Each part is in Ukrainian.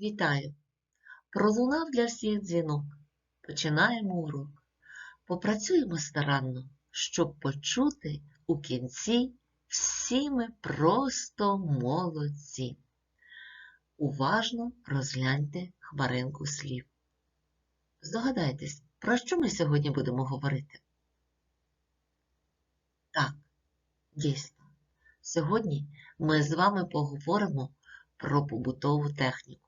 Вітаю! Пролунав для всіх дзвінок. Починаємо урок. Попрацюємо старанно, щоб почути у кінці всі ми просто молодці. Уважно розгляньте хмаринку слів. Здогадайтесь, про що ми сьогодні будемо говорити? Так, дійсно, сьогодні ми з вами поговоримо про побутову техніку.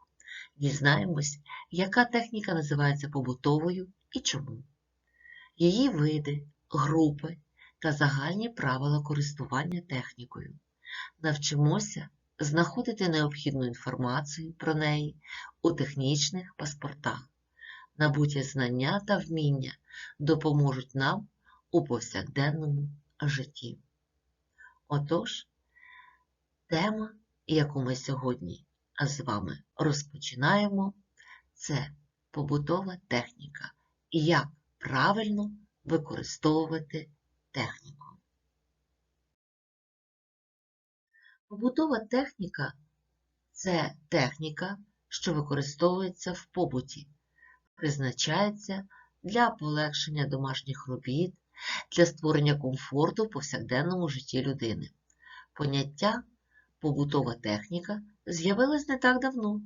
Дізнаємось, яка техніка називається побутовою і чому. Її види, групи та загальні правила користування технікою. Навчимося знаходити необхідну інформацію про неї у технічних паспортах. Набуті знання та вміння допоможуть нам у повсякденному житті. Отож, тема, яку ми сьогодні з вами розпочинаємо, це побутова техніка і як правильно використовувати техніку. Побутова техніка це техніка, що використовується в побуті, призначається для полегшення домашніх робіт, для створення комфорту в повсякденному житті людини. Поняття побутова техніка з'явилось не так давно.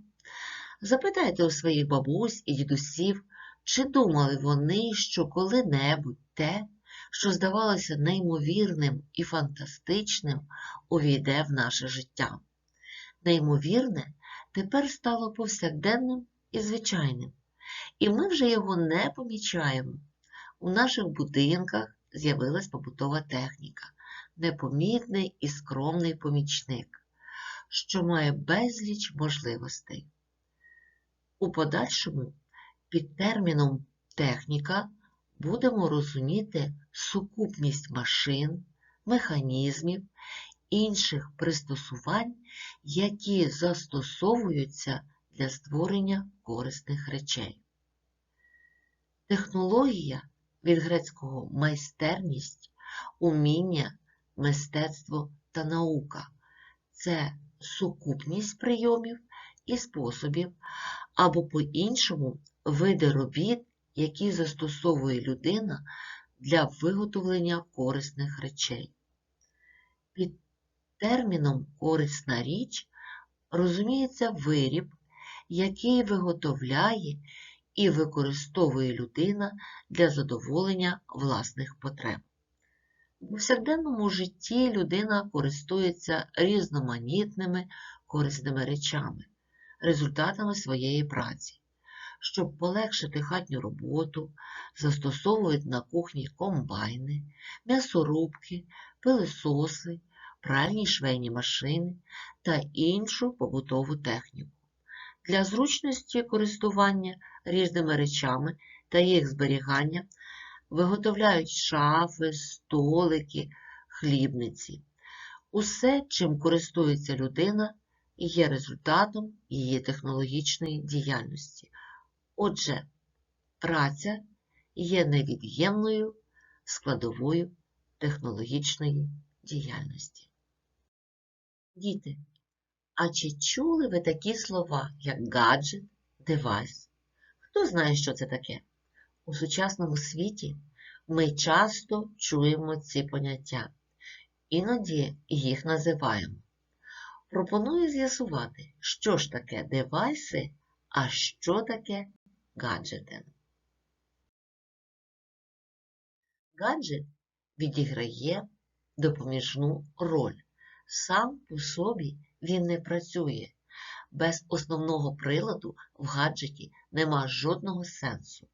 Запитайте у своїх бабусь і дідусів, чи думали вони, що коли-небудь те, що здавалося неймовірним і фантастичним, увійде в наше життя. Неймовірне тепер стало повсякденним і звичайним, і ми вже його не помічаємо. У наших будинках з'явилась побутова техніка, непомітний і скромний помічник, що має безліч можливостей. У подальшому під терміном техніка будемо розуміти сукупність машин, механізмів, інших пристосувань, які застосовуються для створення корисних речей. Технологія від грецького майстерність, уміння, мистецтво та наука це сукупність прийомів і способів, або по-іншому види робіт, які застосовує людина для виготовлення корисних речей. Під терміном корисна річ розуміється виріб, який виготовляє і використовує людина для задоволення власних потреб. У повсякденному житті людина користується різноманітними корисними речами, результатами своєї праці. Щоб полегшити хатню роботу, застосовують на кухні комбайни, м'ясорубки, пилисоси, пральні швейні машини та іншу побутову техніку. Для зручності користування різними речами та їх зберігання виготовляють шафи, столики, хлібниці. Усе, чим користується людина, є результатом її технологічної діяльності. Отже, праця є невід'ємною складовою технологічної діяльності. Діти, а чи чули ви такі слова, як гаджет, девайс? Хто знає, що це таке? У сучасному світі ми часто чуємо ці поняття, іноді їх називаємо. Пропоную з'ясувати, що ж таке девайси, а що таке гаджети. Гаджет відіграє допоміжну роль. Сам по собі він не працює. Без основного приладу в гаджеті нема жодного сенсу.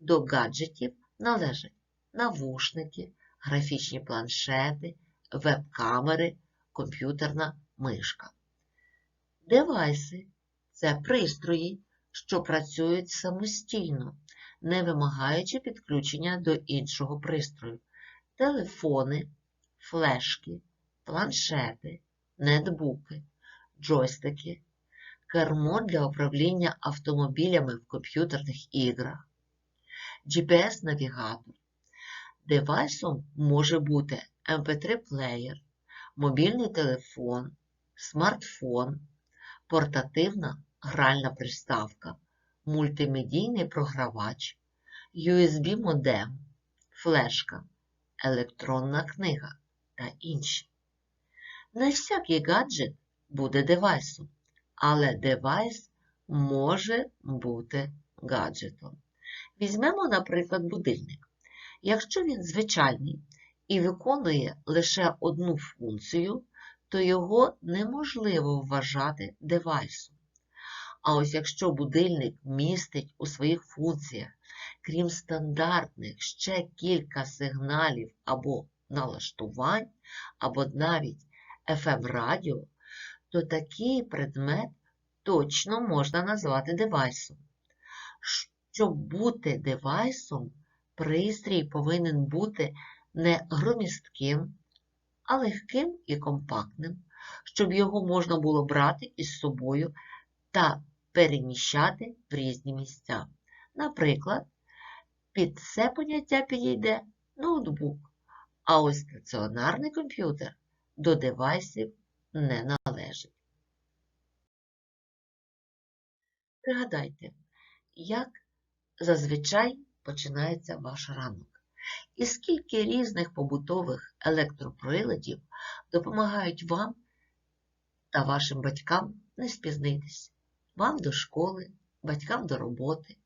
До гаджетів належать навушники, графічні планшети, веб-камери, комп'ютерна мишка. Девайси це пристрої, що працюють самостійно, не вимагаючи підключення до іншого пристрою. Телефони, флешки, планшети, нетбуки, джойстики, кермо для управління автомобілями в комп'ютерних іграх, GPS-навігатор. Девайсом може бути MP3-плеєр, мобільний телефон, смартфон, портативна гральна приставка, мультимедійний програвач, USB-модем, флешка, електронна книга та інші. Не всякий гаджет буде девайсом, але девайс може бути гаджетом. Візьмемо, наприклад, будильник. Якщо він звичайний і виконує лише одну функцію, то його неможливо вважати девайсом. А ось якщо будильник містить у своїх функціях, крім стандартних, ще кілька сигналів або налаштувань, або навіть FM-радіо, то такий предмет точно можна назвати девайсом. Щоб бути девайсом, пристрій повинен бути не громістким, а легким і компактним, щоб його можна було брати із собою та переміщати в різні місця. Наприклад, під це поняття підійде ноутбук, а ось стаціонарний комп'ютер до девайсів не належить. Пригадайте, як зазвичай починається ваш ранок. І скільки різних побутових електроприладів допомагають вам та вашим батькам не спізнитись, вам до школи, батькам до роботи.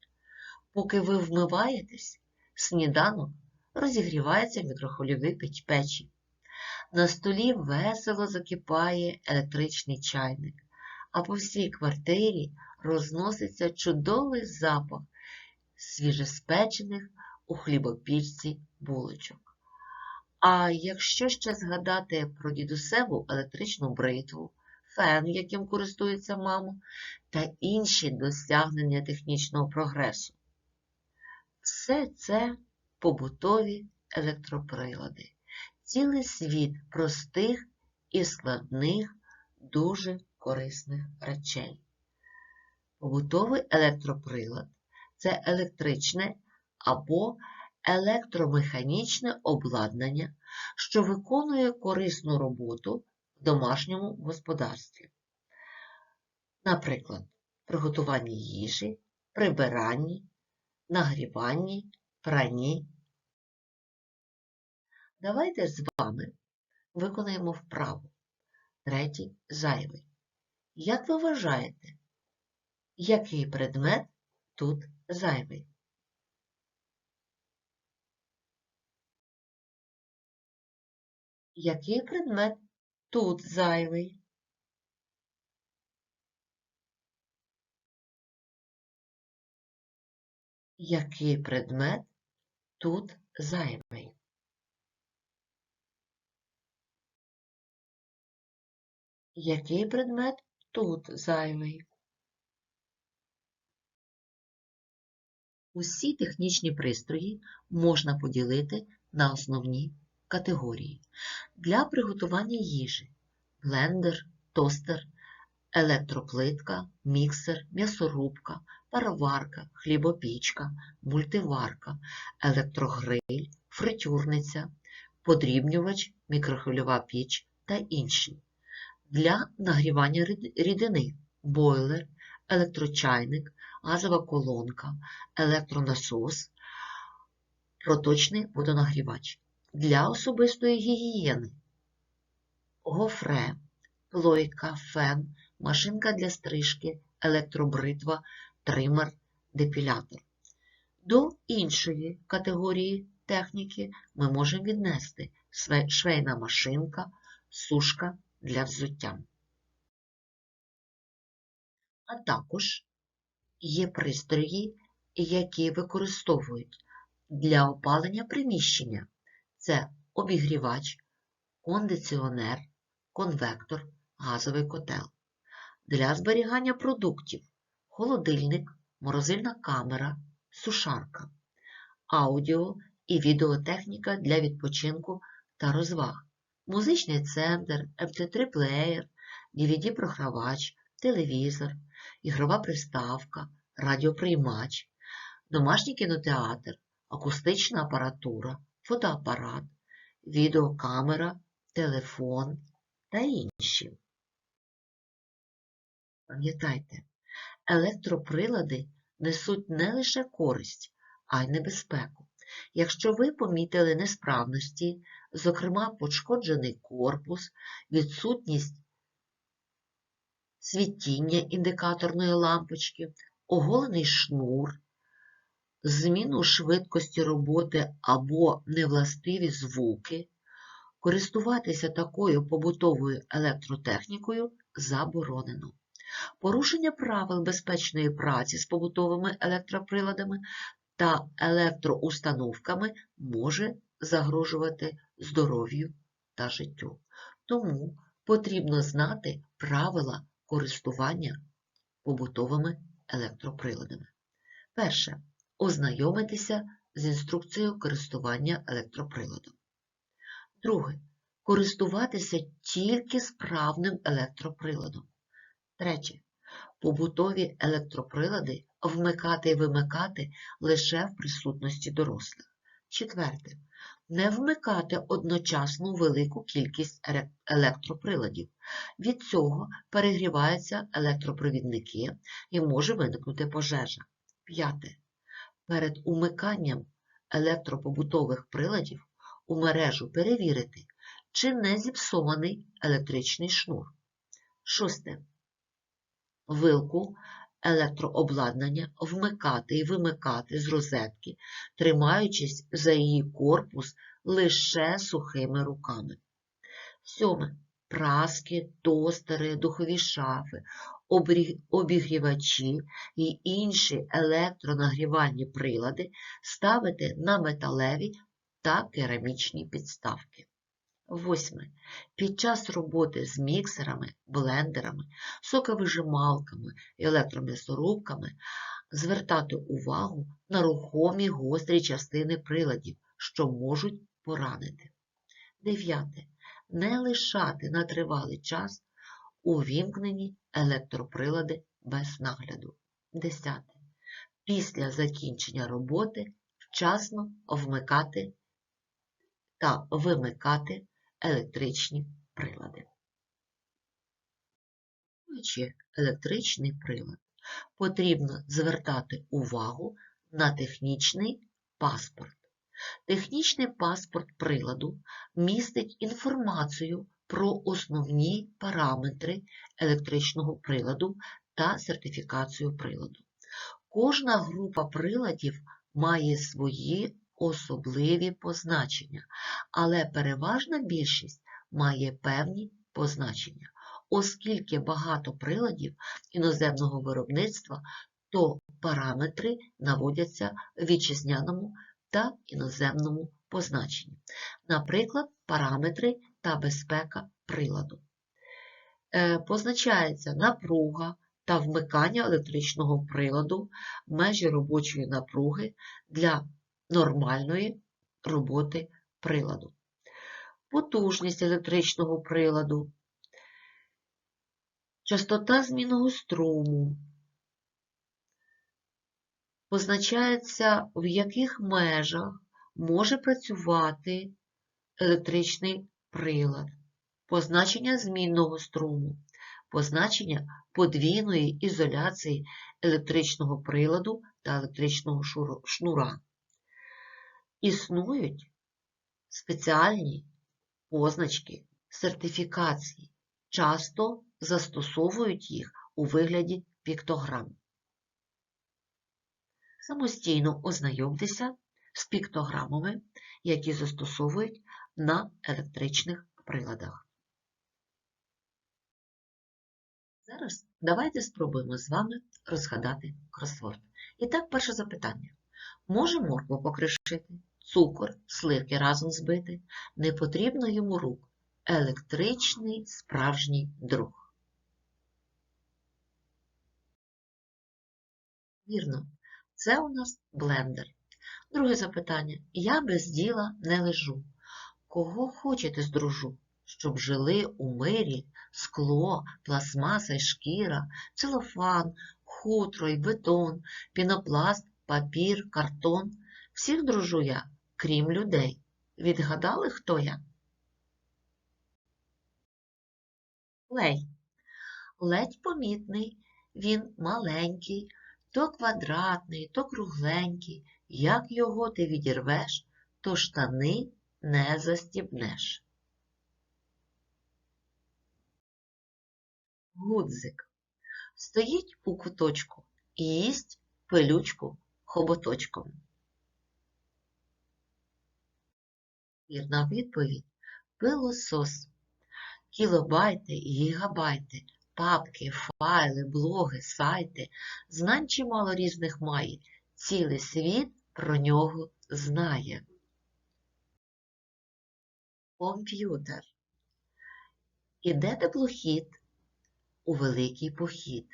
Поки ви вмиваєтесь, сніданок розігрівається в мікрохвильовій печі. На столі весело закипає електричний чайник, а по всій квартирі розноситься чудовий запах свіжеспечених у хлібопічці булочок. А якщо ще згадати про дідусеву електричну бритву, фен, яким користується мама, та інші досягнення технічного прогресу, все це побутові електроприлади, цілий світ простих і складних, дуже корисних речей. Побутовий електроприлад це електричне або електромеханічне обладнання, що виконує корисну роботу в домашньому господарстві. Наприклад, приготуванні їжі, прибиранні, нагріванні, пранні. Давайте з вами виконаємо вправу. Третій зайвий. Як ви вважаєте, який предмет тут зайвий? Який предмет тут зайвий? Який предмет тут зайвий? Який предмет тут зайвий? Усі технічні пристрої можна поділити на основні категорії. Для приготування їжі блендер, тостер, електроплитка, міксер, м'ясорубка, пароварка, хлібопічка, мультиварка, електрогриль, фритюрниця, подрібнювач, мікрохвильова піч та інші. Для нагрівання рідини бойлер, електрочайник, газова колонка, електронасос, проточний водонагрівач. Для особистої гігієни гофре, плойка, фен, машинка для стрижки, електробритва, тример, депілятор. До іншої категорії техніки ми можемо віднести швейна машинка, сушка для взуття. А також є пристрої, які використовують для опалення приміщення. Це обігрівач, кондиціонер, конвектор, газовий котел. Для зберігання продуктів холодильник, морозильна камера, сушарка, аудіо і відеотехніка для відпочинку та розваг, музичний центр, MP3-плеєр, DVD-програвач, телевізор, ігрова приставка, радіоприймач, домашній кінотеатр, акустична апаратура, фотоапарат, відеокамера, телефон та інші. Пам'ятайте, Електроприлади несуть не лише користь, а й небезпеку. Якщо ви помітили несправності, зокрема пошкоджений корпус, відсутність світіння індикаторної лампочки, оголений шнур, зміну швидкості роботи або невластиві звуки, користуватися такою побутовою електротехнікою заборонено. Порушення правил безпечної праці з побутовими електроприладами та електроустановками може загрожувати здоров'ю та життю. Тому потрібно знати правила користування побутовими електроприладами. Перше. Ознайомитися з інструкцією користування електроприладом. Друге. Користуватися тільки справним електроприладом. Третє. Побутові електроприлади вмикати і вимикати лише в присутності дорослих. Четверте. Не вмикати одночасну велику кількість електроприладів. Від цього перегріваються електропровідники і може виникнути пожежа. П'яте. Перед умиканням електропобутових приладів у мережу перевірити, чи не зіпсований електричний шнур. Шосте. Вилку електрообладнання вмикати і вимикати з розетки, тримаючись за її корпус лише сухими руками. Сьоме. Праски, тостери, духові шафи, обігрівачі і інші електронагрівальні прилади ставити на металеві та керамічні підставки. Восьме. Під час роботи з міксерами, блендерами, соковижималками і електром'ясорубками звертати увагу на рухомі гострі частини приладів, що можуть поранити. Дев'яте. Не лишати на тривалий час увімкнені електроприлади без нагляду. Десяте. Після закінчення роботи вчасно вмикати та вимикати електричні прилади. Електричний прилад, потрібно звертати увагу на технічний паспорт. Технічний паспорт приладу містить інформацію про основні параметри електричного приладу та сертифікацію приладу. Кожна група приладів має свої особливі позначення, але переважна більшість має певні позначення. Оскільки багато приладів іноземного виробництва, то параметри наводяться в вітчизняному та іноземному позначенні. Наприклад, параметри та безпека приладу. Е, позначається напруга та вмикання електричного приладу, межі робочої напруги для нормальної роботи приладу. Потужність електричного приладу, частота змінного струму, позначається, в яких межах може працювати електричний прилад, позначення змінного струму, позначення подвійної ізоляції електричного приладу та електричного шнура. Існують спеціальні позначки сертифікації, часто застосовують їх у вигляді піктограм. Самостійно ознайомтеся з піктограмами, які застосовують на електричних приладах. Зараз давайте спробуємо з вами розгадати кросворд. І так, перше запитання. Може моркву покришити? Цукор, сливки разом збити, не потрібно йому рук. Електричний справжній друг. Вірно, це у нас блендер. Друге запитання. Я без діла не лежу. Кого хочете здружу? Щоб жили у мирі скло, пластмаса й шкіра, целофан, хутро й бетон, пінопласт, папір, картон. Всіх дружу я крім людей. Відгадали, хто я? Лей. Ледь помітний, він маленький, то квадратний, то кругленький. Як його ти відірвеш, то штани не застібнеш. Гудзик стоїть у куточку і їсть пилючку хоботочком. Вірна відповідь пилосос. Кілобайти, гігабайти, папки, файли, блоги, сайти. Знань чимало різних має. Цілий світ про нього знає. Комп'ютер. Іде теплохід у великий похід,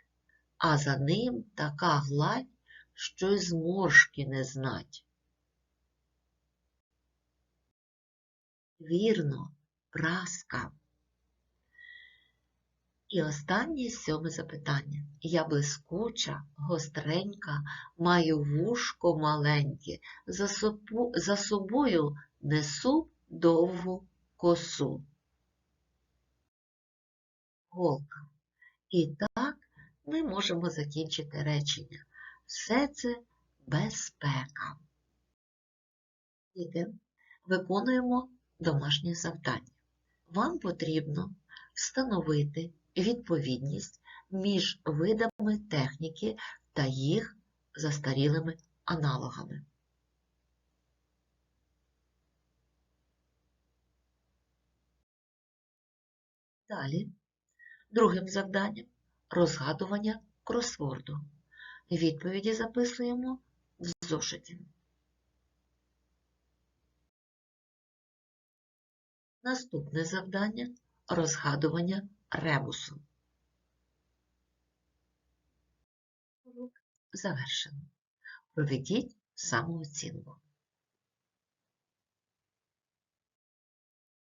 а за ним така гладь, що й зморшки не знать. Вірно, праска. І останнє сьоме запитання. Я блискуча, гостренька, маю вушко маленьке, за, собу, за собою несу довгу косу. Голка. І так ми можемо закінчити речення. Все це безпека. Діти, виконуємо домашнє завдання. Вам потрібно встановити відповідність між видами техніки та їх застарілими аналогами. Далі, другим завданням розгадування кросворду. Відповіді записуємо в зошиті. Наступне завдання розгадування ребусу. Завершено. Проведіть самооцінку.